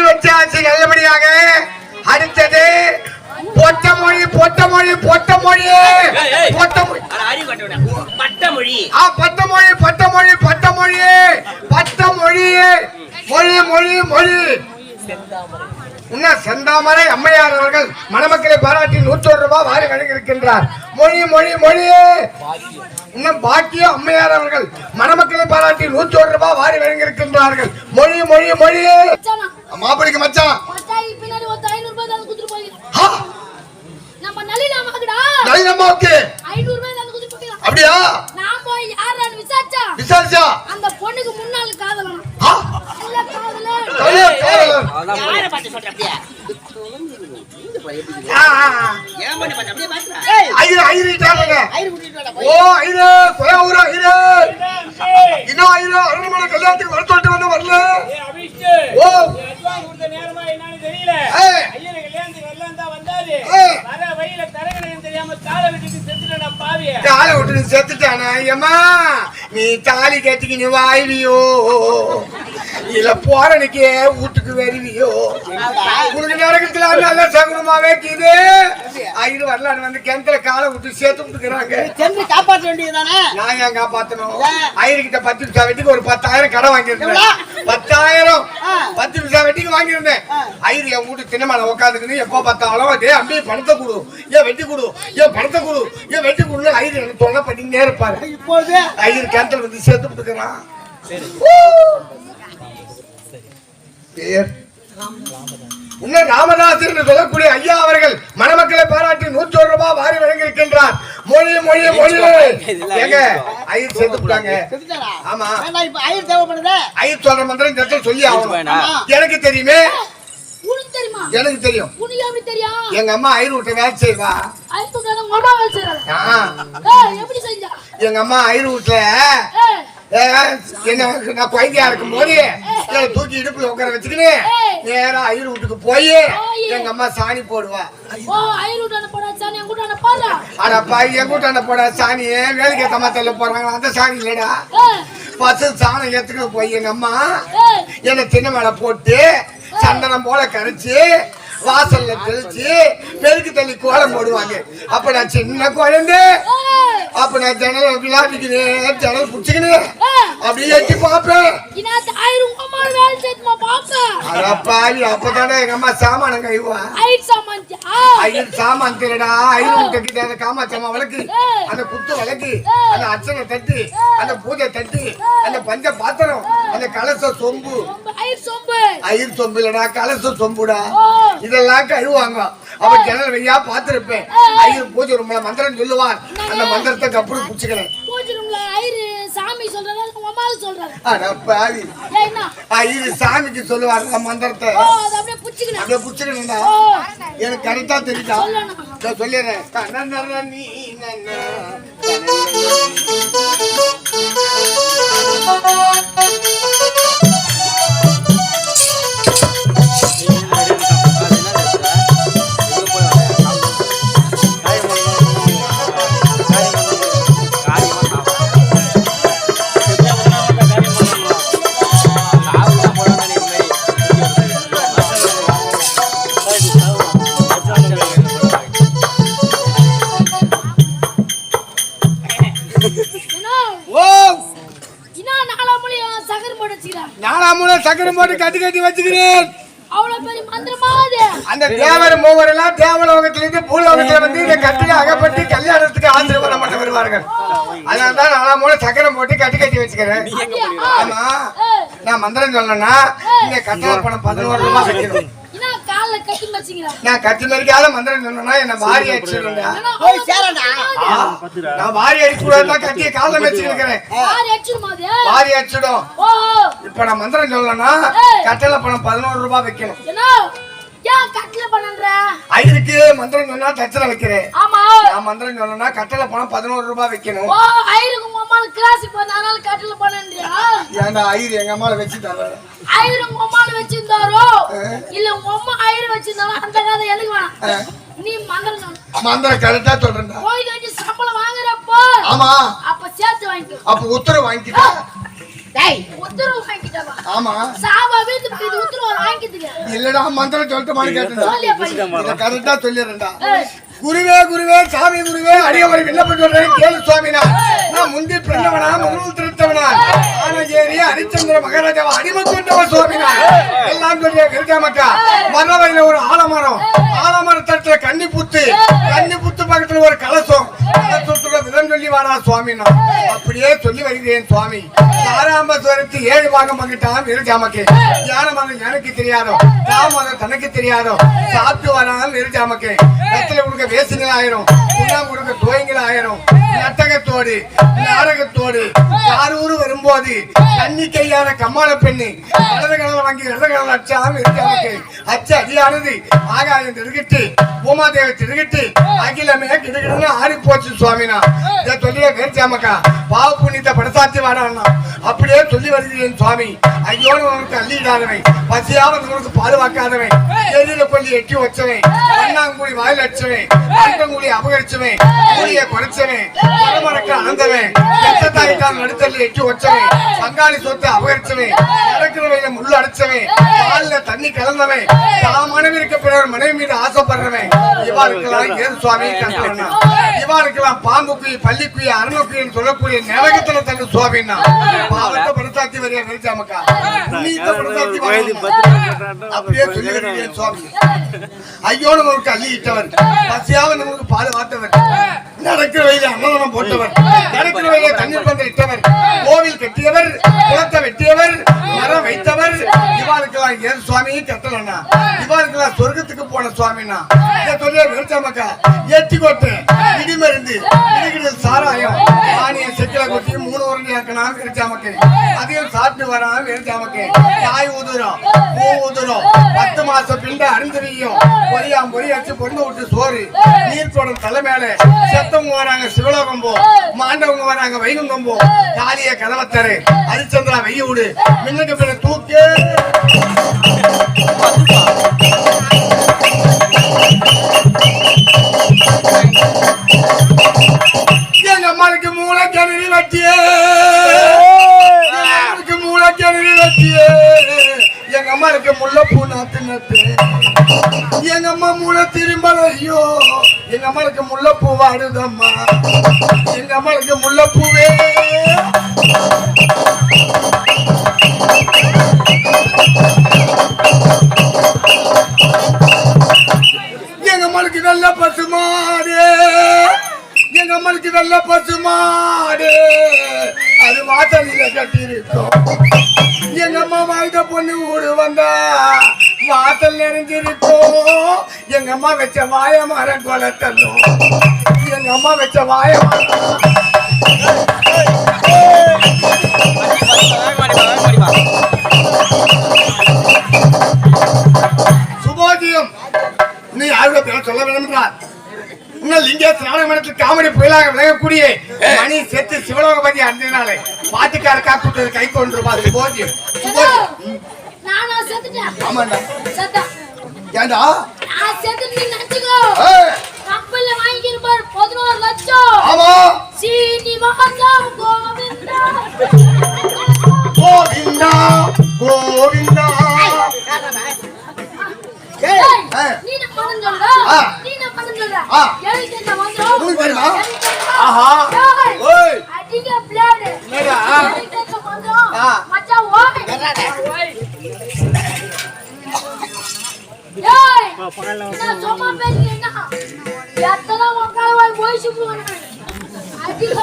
அடுத்ததாக அடுத்தது பொட்ட மொழி பொட்ட மொழி பொட்ட மொழி. பொட்ட மொழி கட்டவன. பட்டமொழி. ஆ பட்ட மொழி பட்ட மொழி பட்ட மொழி பட்ட மொழி மொழி. மொழி மொழி செந்தாமரை அம்மையார் அவர்கள் மணமக்களை பாராட்டி நூற்றோரு ரூபாய் வாரி வழங்கியிருக்கின்றார். மொழி மொழி மொழி. இன்னும் பாக்கியம் அம்மையார் அவர்கள் மணமக்களை பாராட்டி நூற்றோரு ரூபாய் வாரி வழங்கியிருக்கின்றார்கள். மொழி மொழி மொழி. மாப்பிளைக்கு மச்சான் மச்சான், பின்னாடி ஒருத்தன் ஐநூறு ரூபாய் தந்து கொடுத்துட்டு போயிருக்கான். ஆ, நம்ம நளினாமாக்குடா, நல்ல அம்மாவுக்கு ஐநூறு ரூபாய் தந்து கொடுத்துட்டு போயிருக்கான். அப்படியா நான் போய் யாரான்னு விசாரிச்சா, விசாரிச்சா அந்த பொண்ணுக்கு முன்னாள் காதலனா. ஆ, நல்ல காதலன். காதலர், காதலர். யாரை பார்த்து சொல்ற அப்படியே? ஆ, ஆ, ஆ. ஏன் பண்ணி பார்த்த அப்படியே பார்த்துடா. ஐயரு ஐயருட்டாங்க ஐயரு கூட்டிட்டு வாடா, ஓ ஐயரு கொயா ஊரா ஐயரு இன்னும் ஐயரு அருள்மலை கல்யாணத்துக்கு வர சொல்லிட்டு வந்து வரல ஏய், அபிஷ்டு. ஓ இது advance கொடுத்த நேரமா என்னன்னு தெரியல. ஐயரு கல்யாணத்துக்கு தான் வந்தாரு. வர வழியில தெரியாம விட்டுட்டு பாவிய. செத்துட்டானா நீ தாலி கட்டிக்கு நீ வாய்வியோ இல்ல போறனுக்கே வீட்டுக்கு வருவியோ? உனக்கு நடக்கிறதுல நல்ல சகுனமாவே கீது ஐயரு வரலான்னு வந்து கிணத்துல காலை விட்டு சேர்த்து விட்டுக்கிறாங்க சென்று காப்பாற்ற வேண்டியதுதானே? நான் ஏன் காப்பாத்தணும்? ஐயர்கிட்ட பத்து நிமிஷம் வெட்டிக்கு ஒரு பத்தாயிரம் கடன் வாங்கியிருந்தேன். பத்தாயிரம். பத்து நிமிஷம் வெட்டிக்கு வாங்கியிருந்தேன். ஐயர் என் வீட்டு தினமான உட்காந்துக்கின்னு எப்போ பார்த்தாலும் டே அம்பி பணத்தை கொடு. ஏன் வெட்டி கொடு. ஏன் பணத்தை கொடு. ஏன் வெட்டி கொடுன்னு ஐயர் எனக்கு தொல்லை பண்ணிக்கிட்டே இருப்பாரு. இப்போது. ஐயர் கிணத்துல வந்து சேர்த்து விட்டுக்கிறான் பேர். இன்னும் சொல்லக்கூடிய ஐயா அவர்கள் மணமக்களை பாராட்டி நூற்றோரு ரூபாய் வாரி வழங்கியிருக்கின்றார். மொழி மொழி மொழி. ஏங்க ஐயர் சேர்த்து விட்டாங்க? ஆமா. ஐயர் தேவைப்படுதே? ஐயர் சொல்ற மந்திரம் சொல்லி ஆகணும். எனக்கு தெரியுமே. உனக்கு தெரியுமா? எனக்கு தெரியும். உனக்கு எப்படி தெரியும்? எங்க அம்மா ஐயர் விட்ட வேலை செய்வா. உங்க அம்மா வேலை ஏய், எப்படி செஞ்சா? எங்க அம்மா ஐயர் வீட்டுல என்ன நான் குழந்தையா இருக்கும் போது தூக்கி இடுப்புல உட்கார வச்சுக்கின்னு நேரா ஐயர் வீட்டுக்கு போய். எங்க அம்மா சாணி போடுவா. அடப்பா என் கூட்டாண்ட போட? சாணியே வேலைக்கு ஏத்த மாதிரி போறாங்க அந்த சாணி இல்லடா. பசு சாணம் எடுத்துக்கிட்டு போய் எங்க அம்மா. என்னை தின்ன மேல போட்டு சந்தனம் போல கரைச்சு வாசல்ல தெளிச்சு பெருக்கு தள்ளி கோலம் போடுவாங்க. அப்ப நான் சின்ன குழந்தை. அப்ப நான் ஜன்னல் விளையாடிக்கினேன் ஜன்னல் புடிச்சுக்கினேன் ஏய். அப்படியே எட்டி ஆயிரம் உங்க அம்மா அப்பதானே எங்க சாமானம் கைவா ஐயர் சாமான் திருடா கிட்ட அந்த காமாட்சம்மா விளக்கு. அந்த குத்து விளக்கு. அந்த அர்ச்சனை தட்டு. அந்த பூஜை தட்டு. அந்த பஞ்ச பாத்திரம். அந்த கலச சொம்பு. ஐயர் சொம்பு. இல்லடா கலச சொம்புடா. இதெல்லாம் கழுவாங்க அவன் ஜன்னல் வழியா பார்த்திருப்பேன். ஐயர் பூஜை ரூம்ல மந்திரம் சொல்லுவார் அந்த மந்திரத்தை கப்புறம் புடிச்சுக்கிறேன் பூஜை ரூம்ல சாமி சொல்றாரு ஐயர் சாமிக்கு சொல்லுவார் அந்த மந்திரத்தை. அப்படியே புடிச்சுக்கணும். அப்படியே புடிச்சுக்கணும்டா. எனக்கு கரெக்டா தெரியுதா. நான் சொல்லிடுறேன். தனனன நீ. சகர் போட்டு வச்சுக்கிறான் நாலாம் மூணு சக்கரை போட்டு கட்டி கட்டி வச்சுக்கிறேன். அவ்வளவு பெரிய மந்திரமா அது? அந்த தேவர் மூவர் எல்லாம் தேவலோகத்துல இருந்து பூலோகத்துல வந்து இந்த கட்டில அகப்பட்டு கல்யாணத்துக்கு ஆசீர்வாதம் பண்ண வருவார்கள். அதனால தான் நாலாம் மூணு சக்கரை போட்டு கட்டி கட்டி வச்சுக்கிறேன்? ஆமா நான் மந்திரம் சொல்லணும்னா இங்க கட்டண பணம் பதினோரு ரூபாய் வைக்கணும் என்ன கால்ல கட்டி வச்சுக்கிறான் நான் கட்டி மறிக்காத மந்திரம் சொன்னா என்ன வாரி அடிச்சிருந்தா நான் வாரி அடிச்சு கூடாது கட்டிய காலம் அது? வாரி அடிச்சிடும். இப்ப நான் மந்திரம் சொல்லணும்னா கட்டளை பணம் பதினோரு ரூபாய் வைக்கணும். ஐயருக்கு மந்திரம் சொன்னா தச்சனை வைக்கிறேன். ஆமா. நான் மந்திரம் சொல்லணும்னா கட்டளை பணம் பதினோரு ரூபாய் வைக்கணும். அம்மாவுக்கு கிளாஸ் போன அதனால கட்டில பண்ணன்றியா ஏன்டா ஐயர் எங்க அம்மால வச்சு தர ஐயர் உங்க அம்மால வச்சிருந்தாரோ? இல்ல உங்க அம்மா ஐயர் வச்சிருந்தாலும் அந்த கதை வேணாம்? நீ மந்திரம். மந்திரம் கரெக்டா சொல்றேன்டா. போய் கட்டி சம்பளம் வாங்குறப்போ ஆமா. அப்ப சேர்த்து வாங்கிக்கோ. அப்ப உத்தரவு வாங்கிட்டா டேய். உத்தரவு வாங்கிட்டவா ஆமா. சாவா வீட்டு போய் உத்தரவு வாங்கிட்டுங்க இல்லடா மந்திரம் சொல்லிட்டு இதை கரெக்டா சொல்லிடுறேன்டா. குருவே குருவே சாமி குருவே அடியவரை விண்ணப்பம் சொல்றேன் கேளு சுவாமினா. நான் முந்தி பிறந்தவனா முருள் திருத்தவனா. ஆனஜேரி ஹரிச்சந்திர மகாராஜாவா அடிமத்துண்டவ சுவாமினா எல்லாம் சொல்லிய கிருஜா மக்கா மரவரையில ஒரு ஆலமரம். ஆலமர தட்டுல கன்னி புத்து கன்னி புத்து பக்கத்துல ஒரு கலசம். கலசத்துல விதம் சொல்லி சுவாமினா அப்படியே சொல்லி வருகிறேன் சுவாமி. சாராம்பஸ்வரத்து ஏழு பாகம் பங்கிட்டான் விருஜாமக்கு ஞான மதம் எனக்கு தெரியாதோ? ராமதம் தனக்கு தெரியாதோ? சாப்பிட்டு வரான் விருஜாமக்கு வெத்தலை கொடுக்க வேசுங்கள் ஆயிரும். உண்ணாம் கொடுக்க தோயங்கள் ஆயிரும். நட்டகத்தோடு நாடகத்தோடு யாரூர் வரும்போது தண்ணி கையான கம்மாள பெண்ணு. இடது கடலை வாங்கி இடது கடலை அச்சாம் விருஜாமக்கு அச்சு அடியானது ஆகாயம் திருகிட்டு பூமாதேவி திருகிட்டு அகிலமே கிடுகிடுன்னு ஆறி போச்சு சுவாமினா. இதை சொல்லியே வேர்ச்சாமக்கா பாவ புண்ணியத்தை படசாத்தி வாடான்னா. அப்படியே சொல்லி வருகிறேன் சுவாமி. ஐயோடு உனக்கு அள்ளிடாதவன். பசியாவது உனக்கு பாதுகாக்காதவன். எதிரில கொல்லி எட்டி வச்சவன் அண்ணாங்குடி வாயில் அடிச்சவன். அண்டங்குடி அபகரிச்சவன். கூலியை குறைச்சவன். மரமரக்க அணந்தவன் எத்த தாய்க்கால் நடுத்தள்ளி எட்டி வச்சவன் பங்காளி சொத்தை அபகரிச்சவன் நடக்கிற வயல முள்ளு அடைச்சவன் பால்ல தண்ணி கலந்தவன் தான் மனைவிற்கு பிறர் மனைவி மீது ஆசைப்படுறவன். இவாளுக்கெல்லாம் ஏது சுவாமி கண்டிப்பா இவாளுக்கெல்லாம் பாம்புக்குயி பள்ளிக்குயி அரணுக்குயின்னு சொல்லக்கூடிய நிலகத்துல தண்ணி சுவாமின்னா? பாவத்தை படுத்தாத்தி வரையா நினைச்சாமக்கா? புண்ணியத்தை படுத்தாத்தி அப்படியே சொல்லி வருகிறேன் சுவாமி. ஐயோடு நமக்கு அள்ளியிட்டவர் பசியாவது நமக்கு பால் வாத்தவர் நடக்கிற வயலில் அன்னதானம் போட்டவர் நடக்கிற வயலில் தண்ணீர் பந்த இட்டவர் கோவில் கட்டியவர் குளத்தை வெட்டியவர் மரம் வைத்தவர். இவாளுக்கெல்லாம் ஏன் சுவாமி கட்டலண்ணா இவாளுக்கெல்லாம் சொர்க்கத்துக்கு போன சுவாமினா இதை சொல்லிய வெறுச்சாமக்கா எட்டி கொட்டு இடிமருந்து இடிகிடல் சாராயம் கொட்டி மூணு அதையும் சாப்பிட்டு வரான் வெறுச்சாமக்கு காய் ஊதுறோம் பூ ஊதுறோம் பத்து மாசம் பிண்ட அருந்தவியும் பொரியாம் பொரி அடிச்சு பொண்ணு விட்டு சோறு. நீர் குடம் தலை மேல. செத்தவங்க வராங்க சிவலோகம் போ மாண்டவங்க வராங்க வைகுந்தம் போ காலிய கதவத்தரு. ஹரிச்சந்திரா வெய்ய விடு. மின்னுக்கு பின்ன தூக்கு. எங்க அம்மாளுக்கு முல்லைப்பூ வாடுதம்மா. எங்க அம்மாளுக்கு முல்லைப்பூவே. எங்க அம்மாளுக்கு வெள்ள பசுமாடு. எங்க அம்மாளுக்கு வெள்ள பசுமாடு. அது வாசலில கட்டி இருக்கும் எங்க அம்மா வாழ்ந்த பொண்ணு ஊடு வந்தா. வாசல் நிறைஞ்சிருக்கும் எங்க அம்மா வச்ச வாய மரம் கொலத்தல்லும் எங்க அம்மா வச்ச வாய சுபோதியம் நீ யாருடைய சொல்ல வேண்டும் என்றார் இன்னும் லிங்கேஷ் நாடகமன்றத்தில் காமெடி புயலாக விலகக்கூடிய மணி செத்து சிவலோகபதி அடைந்தனாலே பாட்டுக்கார காப்பிட்டு கை கொண்டு ரூபா சுபோதியம் சுபோதியம் நானா செத்துட்டேன். ஆமாண்டா. செத்தா. ஏண்டா? நான் செத்து நீ நினைச்சுக்கோ கப்பல்ல வாங்கியிருப்பார் பதினோரு லட்சம். ஆமா. சீனிவாசா கோவிந்தா. கோவிந்தா கோவிந்தா. டேய் ஏய், ஆ. நீ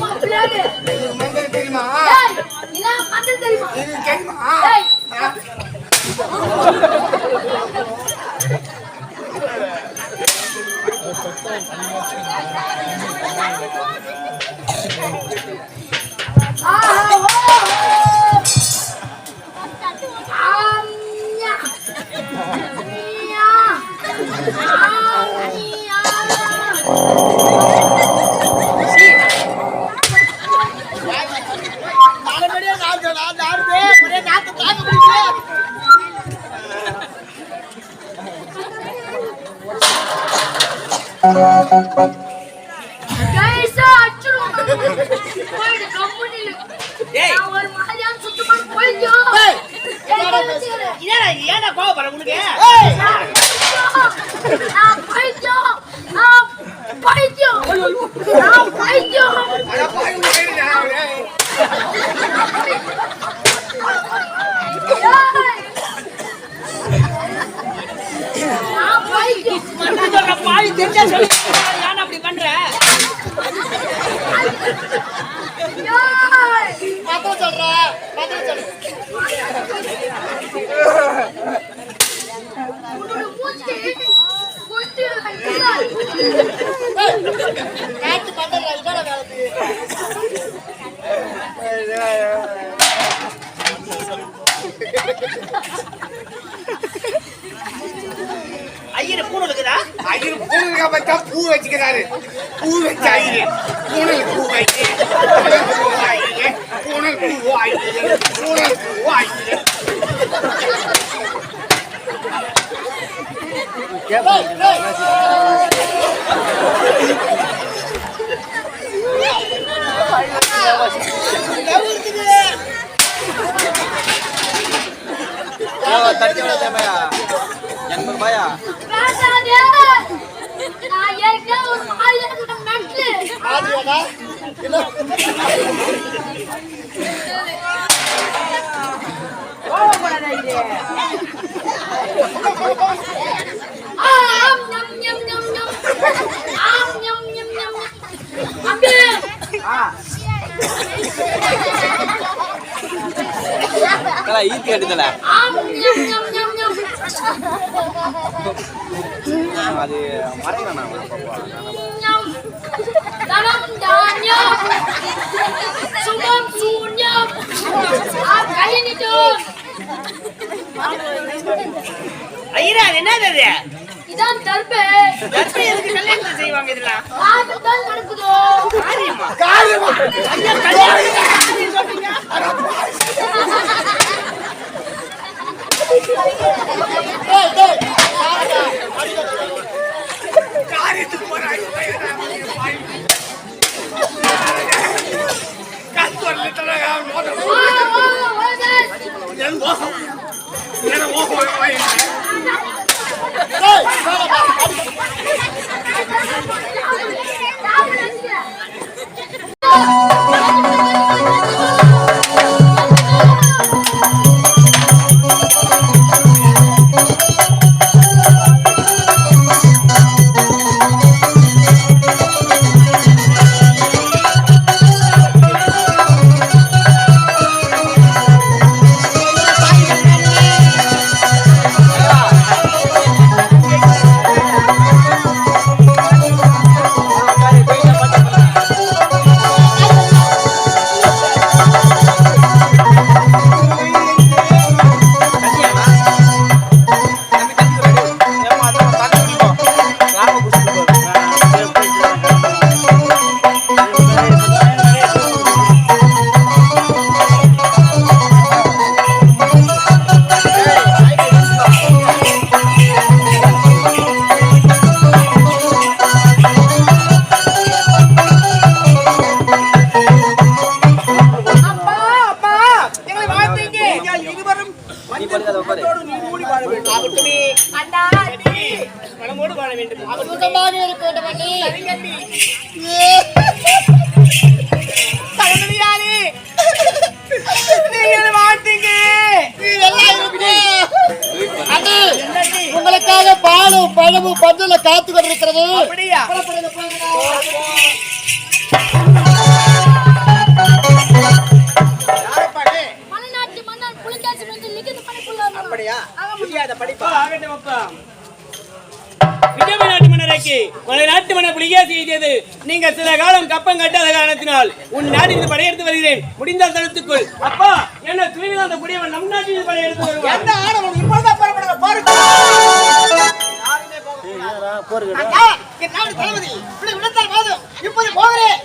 மந்திரம் தெரியுமா ஆஹா ஆம்யா நல்லபடியா கோவப்படுற உனக்கு? நான் பைத்தியம். நான் பைத்தியம். நான் பைத்தியம். அட பாய் உங்க பேரு நான் ஏய். நான் பைத்தியம். மட்டும் சொல்ற பாவி தெரிஞ்சா சொல்லு ஏன் அப்படி பண்ற ஏய். மத்தவன் சொல்றேன், மத்தவன் சொல்றேன். உன்னோட மூச்சு குத்தி வைக்கிறார். ஏய், காட்டு பந்தல்ல இதோட வேலைக்கு. ஐயரு பூணு அயிர் ஐயர் பூனுக்கா பார்த்தா பூ வச்சுக்கிறாரு பூ வச்ச அயிர் பூனல் பூ வைக்கு பூனல் பூ பூனல் பூ ஐயர் ஏய், ஆதியாடா? இல்ல. ஆம், ஞம், ஞம், ஞம், ஞம். ஆம், ஞம், ஞம், ஞம், ஞம். அம்பி. ஈர்த்தி கட்டுதல ஆம், ஞம், ஞம், ஞம், ஞம். அது மறைக்கலாம் ஞம். தனம் தானியம். சுகம் சூன்யம். ஆ, கை நீட்டும். ஐயரா அது என்னது அது இதான் தர்பே. தர்பை எதுக்கு கல்யாணம் செய்வாங்க இதெல்லாம் காட்டுதான் நடக்குதோ. காரியமா காரியமா ஐயா கல்யாணம் சொல்றீங்க ஏய், ஏய், வாழ வேண்டும் ஆகட்டுமே அண்ணா. மனமோடு வாழ வேண்டும். சுகமாக இருக்க அண்ணி. தளபதியாரே, நீங்கள் வாழ்த்தீங்க. உங்களுக்காக பாலும் பழமும் பந்தல காத்து கொண்டிருக்கிறது. அப்படியா? அப்படியா புரியாத படிப்பா ஆகட்டும் அப்பா விஜயமை நாட்டு மன்னரைக்கு மலை நாட்டு மன்னர் புலிகேசி செய்தது நீங்க சில காலம் கப்பம் கட்டாத காரணத்தினால் உன் நாட்டில் படையெடுத்து வருகிறேன் முடிந்தால் தடுத்துக்கொள் அப்பா என்ன துணிவில் அந்த குடியவன் நம் நாட்டில் படையெடுத்து வருவான் பாருங்க இப்போது போகிறேன்